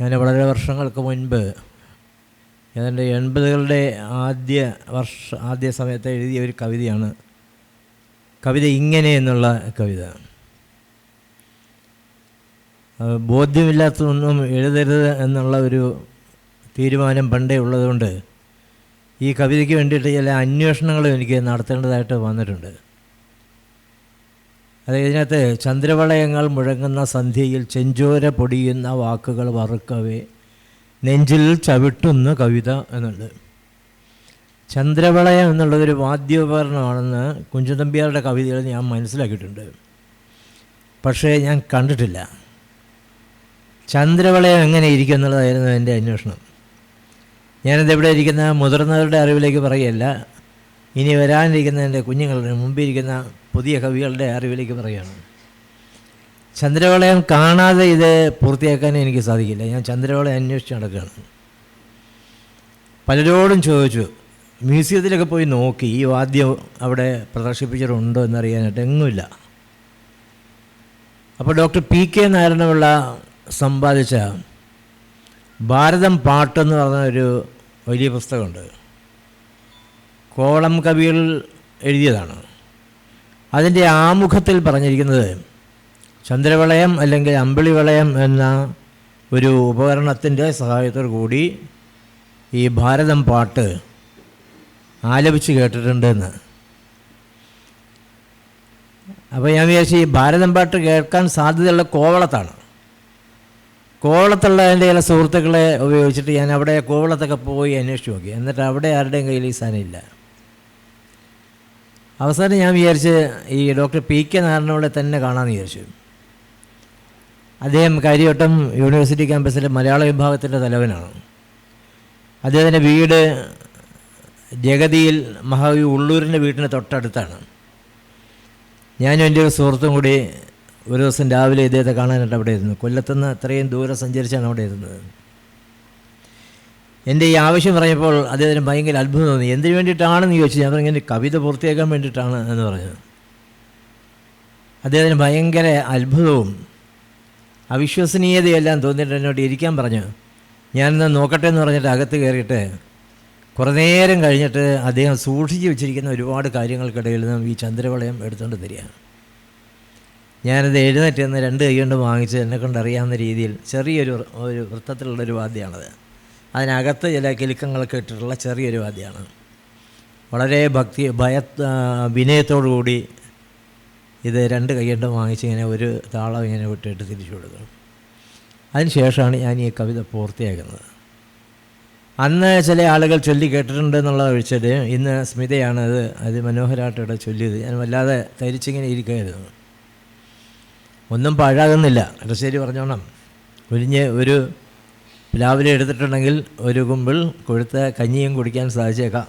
ഞാൻ വളരെ വർഷങ്ങൾക്ക് മുൻപ് ഏതാണ്ട് എൺപതുകളുടെ ആദ്യ വർഷ ആദ്യ സമയത്ത് എഴുതിയ ഒരു കവിതയാണ്. കവിത ഇങ്ങനെ എന്നുള്ള കവിത. ബോധ്യമില്ലാത്തതൊന്നും എഴുതരുത് എന്നുള്ള ഒരു തീരുമാനം പണ്ടേ ഉള്ളതുകൊണ്ട് ഈ കവിതയ്ക്ക് വേണ്ടിയിട്ട് ചില അന്വേഷണങ്ങളും എനിക്ക് നടത്തേണ്ടതായിട്ട് വന്നിട്ടുണ്ട്. അത് ഇതിനകത്ത് ചന്ദ്രവളയങ്ങൾ മുഴങ്ങുന്ന സന്ധ്യയിൽ ചെഞ്ചോര പൊടിയുന്ന വാക്കുകൾ വറുക്കവേ. നെഞ്ചിൽ ചവിട്ടുന്ന കവിത എന്നുണ്ട്. ചന്ദ്രവളയം എന്നുള്ളതൊരു വാദ്യോപകരണമാണെന്ന് കുഞ്ചുതമ്പിയാരുടെ കവിതകൾ ഞാൻ മനസ്സിലാക്കിയിട്ടുണ്ട്. പക്ഷേ ഞാൻ കണ്ടിട്ടില്ല. ചന്ദ്രവളയം എങ്ങനെ ഇരിക്കും എന്നുള്ളതായിരുന്നു എന്റെ അന്വേഷണം. ഞാനിത് എവിടെ ഇരിക്കുന്ന മുതിർന്നവരുടെ അറിവിലേക്ക് പറയല്ല ഇനി വരാനിരിക്കുന്ന എന്റെ കുഞ്ഞുങ്ങളുടെ മുമ്പിരിക്കുന്ന പുതിയ കവികളുടെ അറിവിലേക്ക് പറയുകയാണ്. ചന്ദ്രവളയം കാണാതെ ഇത് പൂർത്തിയാക്കാൻ എനിക്ക് സാധിക്കില്ല. ഞാൻ ചന്ദ്രവളയം അന്വേഷിച്ച് നടക്കുകയാണ്. പലരോടും ചോദിച്ചു മ്യൂസിയത്തിലൊക്കെ പോയി നോക്കി ഈ വാദ്യം അവിടെ പ്രദർശിപ്പിച്ചിട്ടുണ്ടോ എന്നറിയാനായിട്ട് എങ്ങുമില്ല. അപ്പോൾ ഡോക്ടർ പി കെ നാരായണപിള്ള സമ്പാദിച്ച ഭാരതം പാട്ടെന്ന് പറഞ്ഞ ഒരു വലിയ പുസ്തകമുണ്ട്. കോളം കവികൾ എഴുതിയതാണ്. അതിന്റെ ആമുഖത്തിൽ പറഞ്ഞിരിക്കുന്നത് ചന്ദ്രവളയം അല്ലെങ്കിൽ അമ്പിളി വളയം എന്ന ഒരു ഉപകരണത്തിന്റെ സഹായത്തോടു കൂടി ഈ ഭാരതം പാട്ട് ആലപിച്ച് കേട്ടിട്ടുണ്ടെന്ന്. അപ്പോൾ ഞാൻ വിചാരിച്ചു ഈ ഭാരതം പാട്ട് കേൾക്കാൻ സാധ്യതയുള്ള കോവളത്താണ്. കോവളത്തുള്ള എന്റെ ചില സുഹൃത്തുക്കളെ ഉപയോഗിച്ചിട്ട് ഞാൻ അവിടെ കോവളത്തൊക്കെ പോയി അന്വേഷിച്ച് നോക്കി. എന്നിട്ട് അവിടെ ആരുടെയും കയ്യിൽ ഈ സാധനം ഇല്ല. അവസാനം ഞാൻ വിചാരിച്ച് ഈ ഡോക്ടർ പി കെ നാരായണവിടെ തന്നെ കാണാമെന്ന് വിചാരിച്ചു. അദ്ദേഹം കാര്യവട്ടം യൂണിവേഴ്സിറ്റി ക്യാമ്പസിലെ മലയാള വിഭാഗത്തിന്റെ തലവനാണ്. അദ്ദേഹത്തിന്റെ വീട് ജഗതിയിൽ മഹാവി ഉള്ളൂരിന്റെ വീട്ടിന് തൊട്ടടുത്താണ്. ഞാനും എന്റെ ഒരു സുഹൃത്തും കൂടി ഒരു ദിവസം രാവിലെ ഇദ്ദേഹത്തെ കാണാനായിട്ട് അവിടെ ഇരുന്നു. കൊല്ലത്തുനിന്ന് അത്രയും ദൂരം സഞ്ചരിച്ചാണ് അവിടെ ഇരുന്നത്. എന്റെ ഈ ആവശ്യം പറഞ്ഞപ്പോൾ അദ്ദേഹത്തിന് ഭയങ്കര അത്ഭുതം തോന്നി. എന്തിനു വേണ്ടിയിട്ടാണെന്ന് ചോദിച്ചു ഞാൻ പറഞ്ഞു കവിത പൂർത്തിയാക്കാൻ വേണ്ടിയിട്ടാണ് എന്ന് പറഞ്ഞു. അദ്ദേഹത്തിന് ഭയങ്കര അത്ഭുതവും അവിശ്വസനീയതയെല്ലാം തോന്നിയിട്ട് എന്നോട് ഇരിക്കാൻ പറഞ്ഞു. ഞാനിന്ന് നോക്കട്ടെ എന്ന് പറഞ്ഞിട്ട് അകത്ത് കയറിയിട്ട് കുറേ നേരം കഴിഞ്ഞിട്ട് അദ്ദേഹം സൂക്ഷിച്ച് വെച്ചിരിക്കുന്ന ഒരുപാട് കാര്യങ്ങൾക്കിടയിൽ നിന്നും ഈ ചന്ദ്രവളയം എടുത്തുകൊണ്ട് തരികയാണ് ഞാനത് എഴുന്നേറ്റ് നിന്ന് രണ്ട് കൈ കൊണ്ട് വാങ്ങിച്ച് എന്നെ കൊണ്ട് അറിയാവുന്ന രീതിയിൽ ചെറിയൊരു ഒരു വൃത്തത്തിലുള്ളൊരു വാദ്യമാണത്. അതിനകത്ത് ചില കിലുക്കങ്ങളൊക്കെ ഇട്ടിട്ടുള്ള ചെറിയൊരു വാദ്യമാണ് വളരെ ഭക്തി ഭയ വിനയത്തോടു കൂടി ഇത് രണ്ട് കൈയ്യണ്ടും വാങ്ങിച്ച് ഇങ്ങനെ ഒരു താളം ഇങ്ങനെ വിട്ടിട്ട് തിരിച്ചു കൊടുക്കും അതിനുശേഷമാണ് ഞാൻ ഈ കവിത പൂർത്തിയാക്കുന്നത്. അന്ന് ചില ആളുകൾ ചൊല്ലി കേട്ടിട്ടുണ്ട് എന്നുള്ളത് ഒഴിച്ചത് ഇന്ന് സ്മിതയാണ് അത് അതിമനോഹരമായിട്ട് മനോഹരമായിട്ടിവിടെ ചൊല്ലിയത്. ഞാൻ വല്ലാതെ തരിച്ചിങ്ങനെ ഇരിക്കുകയായിരുന്നു. ഒന്നും പാഴാകുന്നില്ല. ഇടശ്ശേരി പറഞ്ഞോണം. ഒരിഞ്ഞ് ഒരു പ്ലാവിലെ എടുത്തിട്ടുണ്ടെങ്കിൽ ഒരു കുമ്പിൾ കൊഴുത്ത കഞ്ഞിയും കുടിക്കാൻ സാധിച്ചേക്കാം.